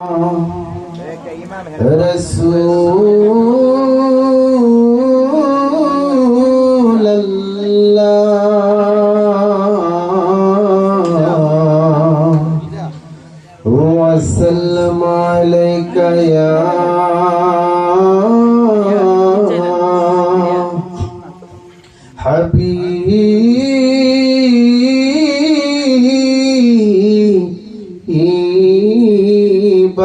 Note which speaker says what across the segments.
Speaker 1: رسول الله. وسلم عليك يا حبيب.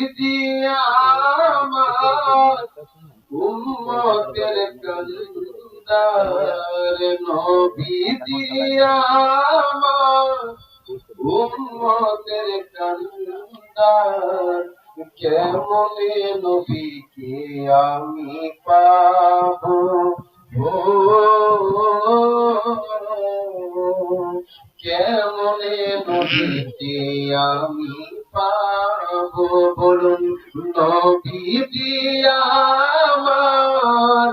Speaker 1: নবীজি আমার উম্মতের কন্দার নবীজি আমার উম্মতের কন্দার কেমনে নবীকে আমি পাবো কেমনে নবীকে আমি পাবো বলুন নবীজি আমার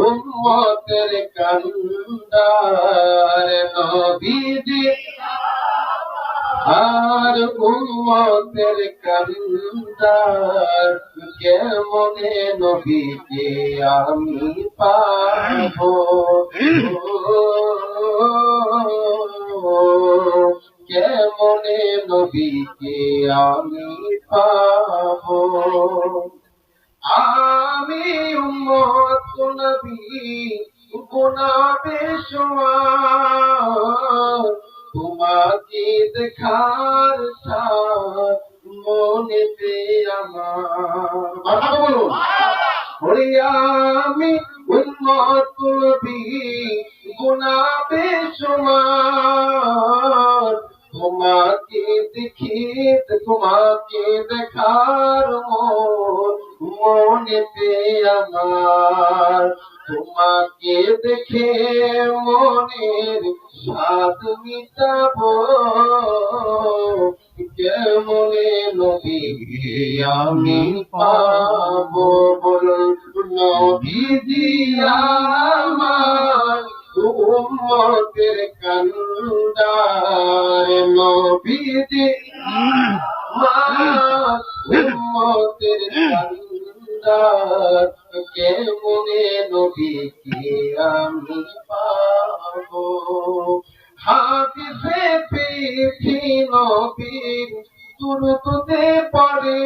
Speaker 1: উম্মতের কান্দার নবীজি আর উম্মতের কান্দার কেমনে নবীকে আমি পাবো আমি উম্মত নবী গুনাবে সমান। তোমাকে দেখার সাথ মনেতে আমার। বলুন। আমি উন্মত নবী গুনাবে সমান। তোমাকে দেখিত তোমাকে দেখার মন মনেতে আমার। তোমাকে দেখে মনের স্বাদ মিটাবো। কেমনে নবী আমি পাবো বলুন নবীজি আমার উম্মতের কান্দার। নবীজি আমার উম্মতের কান্দার। কেমনে নবীকে আমি পাবো। হাদিসে পেয়েছি নবীর তুরুতুতে পড়ে।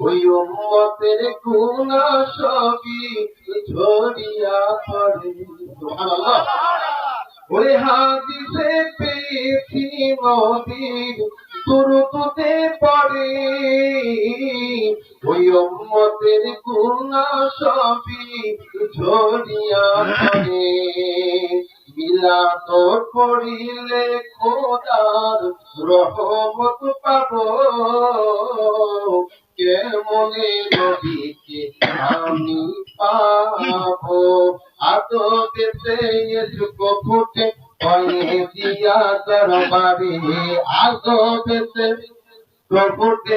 Speaker 1: ওই উম্মতের গুণা সবই ঝরিয়া পড়ে। ওরে হাদিসে পেয়েছি নবীর তুরুতুতে পড়ে। ওই উম্মতের গুণা সবই ঝরিয়া পড়ে। মিলাদ করিলে খোদার রহমত পাবো। কেমনে নবীকে আমি পাবো? এসুকো ফুটে পয়ে দিয়া দরবারে। আদবেতে প্রভুতে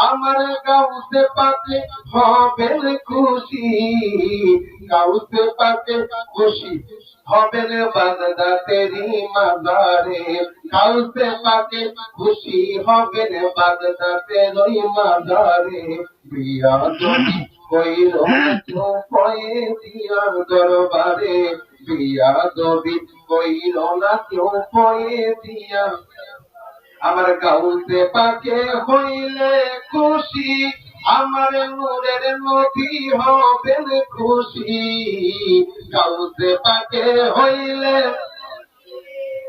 Speaker 1: আমার গাউতে পাতে হবেন খুশি, গাউতে পাতে খুশি হবেন বাগদা তেরি মাদারে, গাউতে পাতে খুশি হবেন বাগদা তেরি মাদারে। বিয়া তুমি কইর কয়ে দিয়ার দরবারে বিয়া দবি কইর না কেউ কয়ে দিয়া আমার গাউতে পাকে হইলে খুশি, আমার নূরের নবী হবেন খুশি। কাউতে পাকে হইলে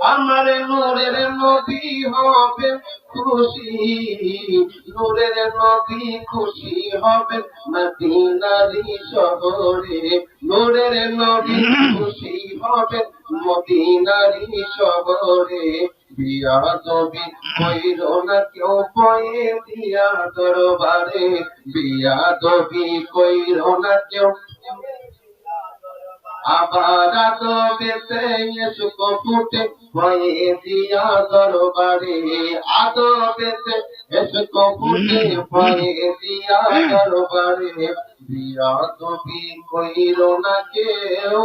Speaker 1: আমার নূরের নবী হবে খুশি, নূরের নদী খুশি হবে মদিনারি শহরে। নূরের নবী খুশি হবে মদিনারি শহরে বিয়া দবি কইর না কেউ পয়ে দিয়া দরবারে বিয়া দবি কইর না কেউ। আবার তো বেতে সুখ ফুটে, ভয়ে দিয়া দরবারে আদো বেতে সুখ ফুটে, ভয়ে দিয়া দরবারে দিয়া কইর না কেউ।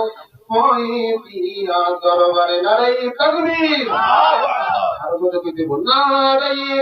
Speaker 1: দরবারে নারাই তকবীর। আর কথা কইতে বল নারাই